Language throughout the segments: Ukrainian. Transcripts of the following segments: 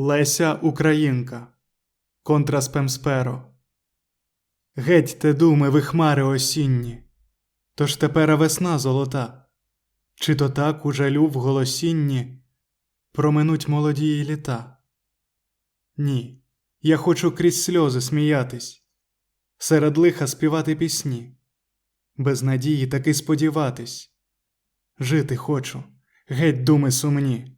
Леся Українка Контраспемсперо Геть те думи ви хмари осінні, тож тепера весна золота, чи то так у жалю в голосінні проминуть молодії літа? Ні, я хочу крізь сльози сміятись, серед лиха співати пісні, без надії таки сподіватись. Жити хочу, геть думи сумні.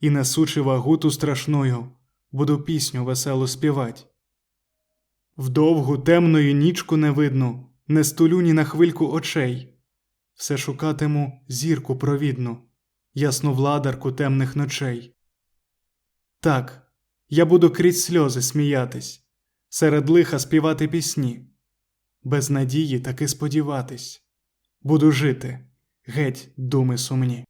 і несучи вагу ту страшною, буду пісню веселу співать. Вдовгу темною нічку не видно, не стулю ні на хвильку очей, все шукатиму зірку провідну, ясну владарку темних ночей. Так, я буду крізь сльози сміятись, серед лиха співати пісні, без надії таки сподіватись, буду жити, геть думи сумні.